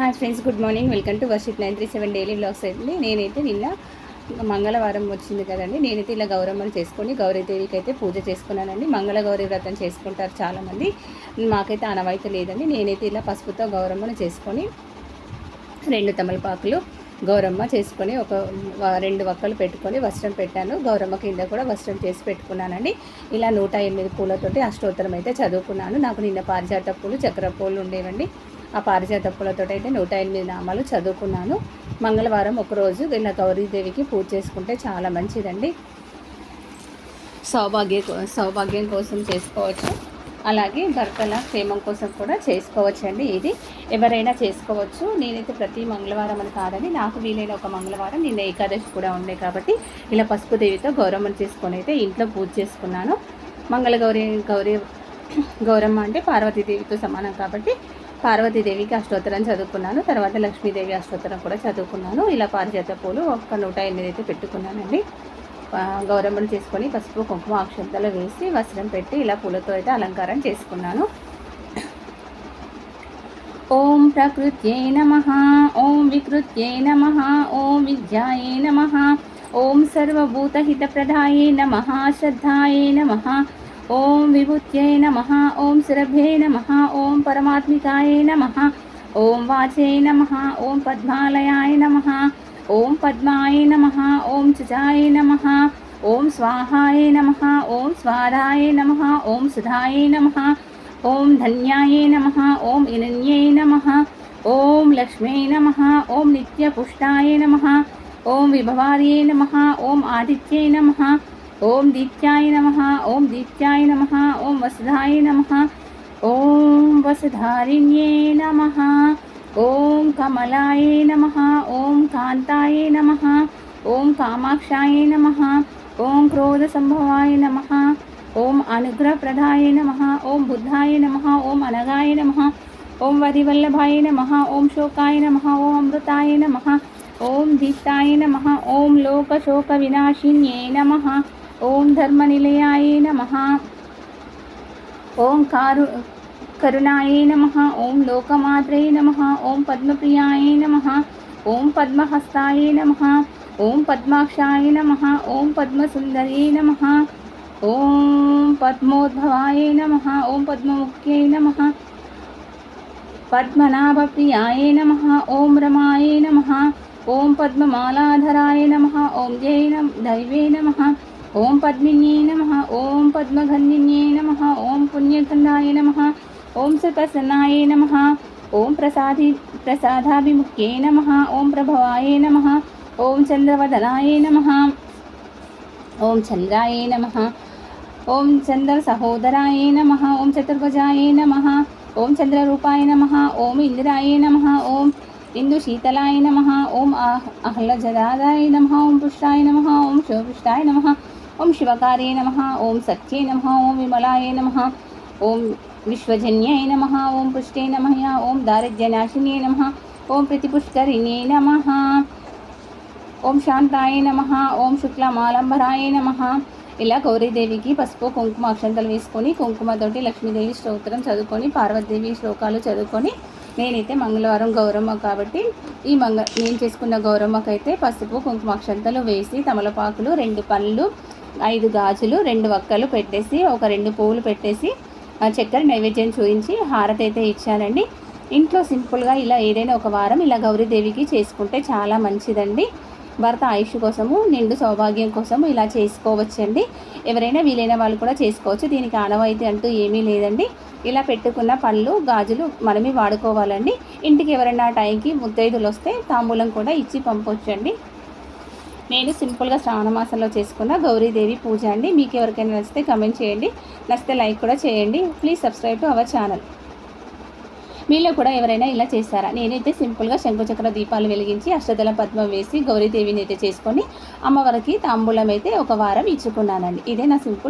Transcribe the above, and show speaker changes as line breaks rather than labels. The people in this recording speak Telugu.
Hi friends good morning welcome to worship nine three seven daily blogs అండి. నేనైతే నిన్న మంగళవారం వచ్చింది కదండి. నేనైతే ఇలా గౌరమ్మలు చేసుకొని గౌరీదేవికి అయితే పూజ చేసుకున్నానండి. మంగళ గౌరీ వ్రతం చేసుకుంటారు చాలామంది. మాకైతే అనవైతే లేదండి. నేనైతే ఇలా పసుపుతో గౌరమ్మను చేసుకొని రెండు తమలపాకులు గౌరమ్మ చేసుకొని ఒక రెండు వక్కలు పెట్టుకొని వస్త్రం పెట్టాను. గౌరమ్మ కింద కూడా వస్త్రం చేసి పెట్టుకున్నానండి. ఇలా నూట ఎనిమిది పూలతోటి అష్టోత్తరం అయితే చదువుకున్నాను. నాకు నిన్న పారిజాత పూలు చక్కెర పూలు ఉండేవండి. ఆ పారిజాత పూలతో అయితే నూట ఎనిమిది నామాలు చదువుకున్నాను. మంగళవారం ఒకరోజు ఇలా గౌరీదేవికి పూజ చేసుకుంటే చాలా మంచిదండి. సౌభాగ్య సౌభాగ్యం కోసం చేసుకోవచ్చు. అలాగే భర్తల క్షేమం కోసం కూడా చేసుకోవచ్చండి ఇది. ఎవరైనా చేసుకోవచ్చు. నేనైతే ప్రతి మంగళవారం అని కాదని నాకు వీలైన ఒక మంగళవారం నిన్న ఏకాదశి కూడా ఉండే కాబట్టి ఇలా పసుపు దేవితో గౌరవం చేసుకొని అయితే ఇంట్లో పూజ చేసుకున్నాను. మంగళ గౌరీ గౌరీ గౌరమ్మ అంటే పార్వతీదేవితో సమానం కాబట్టి పార్వతీదేవికి అష్టోత్తరం చదువుకున్నాను తర్వాత లక్ష్మీదేవి అష్టోత్తరం కూడా చదువుకున్నాను. ఇలా పారిజాత పూలు ఒక నూట ఎనిమిది అయితే పెట్టుకున్నానండి గౌరమ్మను చేసుకొని పసుపు కుంకుమ అక్షంతలు వేసి వస్త్రం పెట్టి ఇలా పూలతో అయితే అలంకారం చేసుకున్నాను. ఓం ప్రకృత్యై నమ ఓం వికృత్యై నమ ఓం విద్యాయే నమ ఓం సర్వభూతహితప్రదాయే నమ శ్రద్ధాయే నమ. ओम विभूत्यै नमः ओं सुरभे नमः ओं परमात्मिकायै नमः ओं वाचे नमः ओं पद्मालयाय नमः ओं पद्माय नमः ओं चजाय नमः ओं स्वाहाय नमः ओं स्वाराय नमः ओं सुधाय नमः ओं धन्याय नमः ओं इनन्यै नमः ओं लक्ष्मी नमः ओं नित्यपुष्टाय नमः ओं विभवार्यै नमः ओं आदित्यै नमः ओम दीप्त्याय नमः ओम दीप्त्याय नमः ओम वसुधाय नमः ओम वसुधारिण्ये नमः ओम कमलाय नमः ओम कांताय नमः ओम कामाक्षाय नमः ओम क्रोधसंभवाय नमः ओम अनुग्रहप्रदाय नमः ओम बुद्धाय नमः ओम अनगाय नमः ओम वरिवल्लभाय नमः ओम शोकाय नमः ओम अमृताय नमः ओम दीप्ताय नमः ओम लोकशोकविनाशिन्ये नमः ओम धर्मनिलयाय नमः ओम कारु करुणाय नमः ओम लोकमात्रे नमः ओम पद्मप्रियाय नमः ओम पद्महस्ताय नमः ओम पद्माक्षाय नमः ओम पद्मसुंदर्यै नमः ओम पद्मोद्भवाय नमः ओम पद्ममुख्यै नमः पद्मनाभप्रियाय नमः ओम रमाय नमः ओम पद्ममालाधराय नमः ओम जय नम दैवे नमः ओम पद्मिन्ये नमः ओम पद्मघन्निन्ये नमः ओम पुण्यघन्नाय नमः ओम सुप्रसन्नाय नमः ओम प्रसादि प्रसादाभिमुख्ये नमः ओम प्रभवाय नमः ओम चंद्रवदनाय नमः ओम चंद्राय नमः ओम चन्द्रसहोदराय नमः ओम चतुर्भुजाय नमः ओम चन्द्ररूपाय नमः ओम इंद्राय नमः ओम इन्दुशीतलाय नमः ओम आह्लजदाय नमः ओम पुष्टाय नमः ओम शिवपुष्टाय नमः ఓం శివకార్యే నమ ఓం సత్యే నమ ఓం విమలాయ నమ ఓం విశ్వజన్యాయ నమ ఓం పుష్టే నమ ఓం దారిద్ర్యనాశినే నమ ఓం ప్రతిపుష్కరిణే నమ ఓం శాంతాయ నమ ఓం శుక్లమాలంబరాయ నమ. ఇలా గౌరీదేవికి పసుపు కుంకుమ అక్షంతలు వేసుకొని కుంకుమతోటి లక్ష్మీదేవి స్తోత్రం చదువుకొని పార్వతీదేవి శ్లోకాలు చదువుకొని నేనైతే మంగళవారం గౌరమ్మ కాబట్టి ఈ మంగ నేను చేసుకున్న గౌరమ్మకైతే పసుపు కుంకుమ అక్షంతలు వేసి తమలపాకులు రెండు పళ్ళు ఐదు గాజులు రెండు వక్కలు పెట్టేసి ఒక రెండు పువ్వులు పెట్టేసి చక్కెర నైవేద్యం చూపించి హారతి అయితే ఇచ్చానండి ఇంట్లో సింపుల్గా ఇలా ఏదైనా ఒక వారం ఇలా గౌరీదేవికి చేసుకుంటే చాలా మంచిదండి. భర్త ఆయుష్ కోసము నిండు సౌభాగ్యం కోసము ఇలా చేసుకోవచ్చండి. ఎవరైనా వీలైన వాళ్ళు కూడా చేసుకోవచ్చు. దీనికి ఆనవాయితీ అంటూ ఏమీ లేదండి. ఇలా పెట్టుకున్న పళ్ళు గాజులు మనమే వాడుకోవాలండి. ఇంటికి ఎవరైనా టైంకి ముత్తైదులు వస్తే తాంబూలం కూడా ఇచ్చి పంపొచ్చండి. నేను సింపుల్గా శ్రావణ మాసంలో చేసుకున్న గౌరీదేవి పూజ అండి. మీకు ఎవరికైనా నచ్చితే కమెంట్ చేయండి. నచ్చితే లైక్ కూడా చేయండి. Please subscribe to our channel మీలో కూడా ఎవరైనా ఇలా చేస్తారా నేనైతే సింపుల్గా శంకుచక్ర దీపాలు వెలిగించి అష్టదల పద్మం వేసి గౌరీదేవిని అయితే చేసుకొని అమ్మవారికి తాంబూలం అయితే ఒక వారం ఇచ్చుకున్నానండి. ఇదే నా సింపుల్